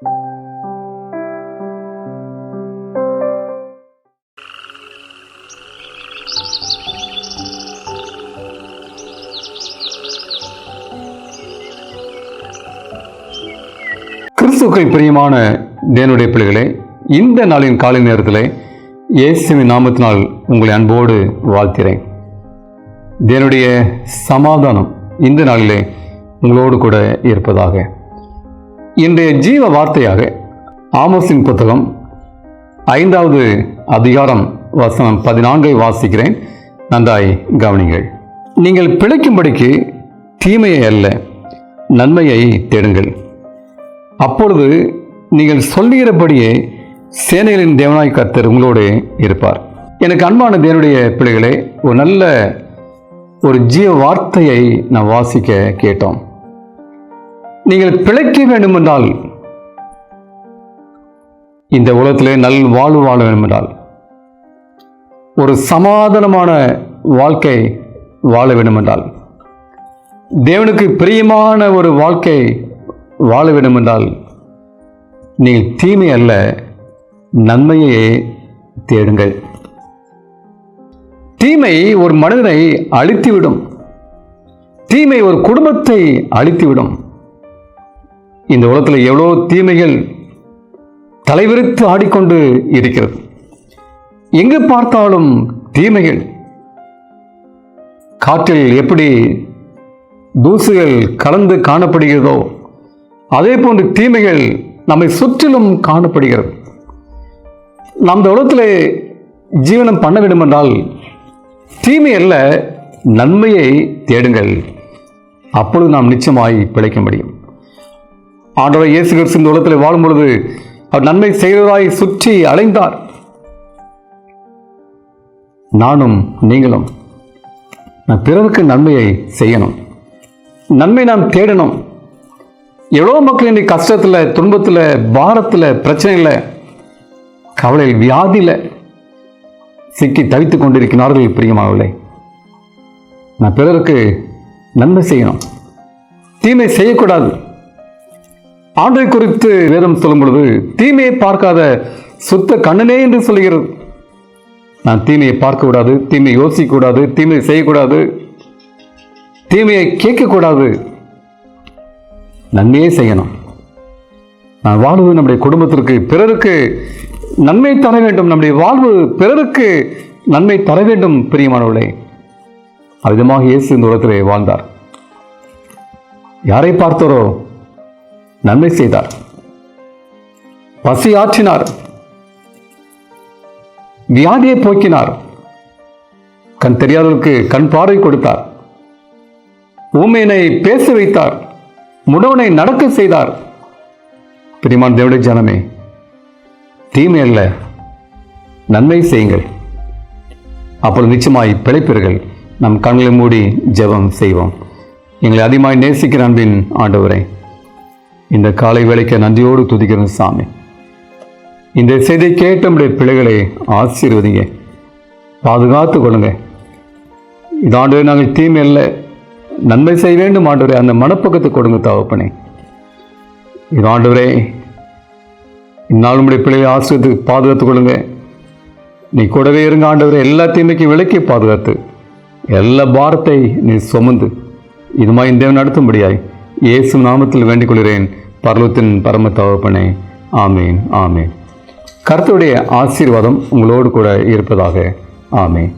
கிறிஸ்துக்கள் பிரியமான தேனுடைய பிள்ளைகளே இந்த நாளின் காலை நேரத்தில் இயேசுவின் நாமத்தினால் உங்களை அன்போடு வாழ்த்திறேன் தேனுடைய சமாதானம் இந்த நாளிலே உங்களோடு கூட இருப்பதாக. இன்றைய ஜீவ வார்த்தையாக ஆமோஸின் புத்தகம் ஐந்தாவது அதிகாரம் வசனம் பதினான்கை வாசிக்கிறேன். நன்றாய் கவனிங்கள் நீங்கள் பிழைக்கும்படிக்கு தீமையை அல்ல நன்மையை தேடுங்கள். அப்பொழுது நீங்கள் சொல்லுகிறபடியே சேனைகளின் தேவனாய் கர்த்தர் உங்களோடு இருப்பார். எனக்கு அன்பான தேவனுடைய பிள்ளைகளே ஒரு நல்ல ஒரு ஜீவ வார்த்தையை நான் வாசிக்க கேட்டோம். நீங்கள் பிழைக்க வேண்டுமென்றால் இந்த உலகத்திலே நல் வாழ்வு வாழ வேண்டுமென்றால் ஒரு சமாதானமான வாழ்க்கை வாழ வேண்டுமென்றால் தேவனுக்கு பிரியமான ஒரு வாழ்க்கை வாழ வேண்டுமென்றால் நீங்கள் தீமை அல்ல நன்மையே தேடுங்கள். தீமை ஒரு மனிதனை அழித்துவிடும். தீமை ஒரு குடும்பத்தை அழித்துவிடும். இந்த உலகத்தில் எவ்வளோ தீமைகள் தலைவிரித்து ஆடிக்கொண்டு இருக்கிறது. எங்கு பார்த்தாலும் தீமைகள்? காற்றில் எப்படி தூசுகள் கலந்து காணப்படுகிறதோ அதே போன்று தீமைகள் நம்மை சுற்றிலும் காணப்படுகிறது. நம் இந்த உலகத்தில் ஜீவனம் பண்ண வேண்டுமென்றால் தீமை அல்ல நன்மையை தேடுங்கள். அப்பொழுது நாம் நிச்சயமாய் பிழைக்க முடியும். ஆண்டவர் இயேசு கிறிஸ்து இந்த உலகத்தில் வாழும் பொழுது அவர் நன்மை செய்கிறதாய் சுற்றி அலைந்தார். நானும் நீங்களும் நான் பிறருக்கு நன்மையை செய்யணும். நன்மை நாம் தேடணும். எவ்வளோ மக்கள் இன்னைக்கு கஷ்டத்தில் துன்பத்தில் பாரத்தில் பிரச்சனையில் கவலையில் வியாதியில் சிக்கி தவித்து கொண்டிருக்கிறார்கள் பிரியமானவர்களே. நான் பிறருக்கு நன்மை செய்யணும். தீமை செய்யக்கூடாது. ஆண்டை குறித்து வேதம் சொல்லும் பொழுது தீமையை பார்க்காத சுத்த கண்ணனே என்று சொல்கிறது நான் தீமையை பார்க்கக்கூடாது தீமையை யோசிக்கக்கூடாது தீமையை செய்யக்கூடாது தீமையை கேட்கக்கூடாது. நன்மையே செய்யணும். நான் வாழ்வு நம்முடைய குடும்பத்திற்கு பிறருக்கு நன்மை தர வேண்டும். நம்முடைய வாழ்வு பிறருக்கு நன்மை தர வேண்டும் பிரியமானவர்களே. அவ்விதமாக இயேசு இந்த உலகத்திலே வாழ்ந்தார். யாரை பார்த்தாரோ? நன்மை செய்தார். பசி ஆற்றினார் வியாதியை போக்கினார். கண் தெரியாதவர்களுக்கு கண் பார்வை கொடுத்தார். ஊமையனை பேச வைத்தார். முடவனை நடக்க செய்தார். பிரிமான் தேவடைய ஜனமே தீமை அல்ல. நன்மை செய்யுங்கள். அப்பொழுது நிச்சயமாய் பிழைப்பீர்கள் நம் கண்களை மூடி ஜெபம் செய்வோம். எங்களை அதிகமாய் நேசிக்கிற அன்பின் ஆண்டவரை இந்த காலை வேலைக்கு நன்றியோடு துதிக்கிறேன் சாமி. இந்த செய்தியை கேட்ட நம்முடைய பிள்ளைகளை ஆசீர்வதிங்க. பாதுகாத்து கொள்ளுங்க. இதாண்டு நாங்கள் தீமை நன்மை செய்ய வேண்டும் ஆண்டவரே. அந்த மனப்பக்கத்தை கொடுங்க தகப்பனே. இதாண்டவரே இந்நாள் நம்முடைய பிள்ளைகளை ஆசிரியத்துக்கு பாதுகாத்து கொள்ளுங்க. நீ கூடவே இருங்க ஆண்டவரே. எல்லா தீமைக்கும் விலக்கி பாதுகாத்து எல்லா பாரத்தை நீ சுமந்து இதுமாய் இந்த நடத்தும்படியாய் இயேசு நாமத்தில் வேண்டிக் கொள்கிறேன் பர்வத்தின் பரம தகப்பனே ஆமேன் ஆமேன். கருத்துடைய ஆசீர்வாதம் உங்களோடு கூட இருப்பதாக ஆமேன்.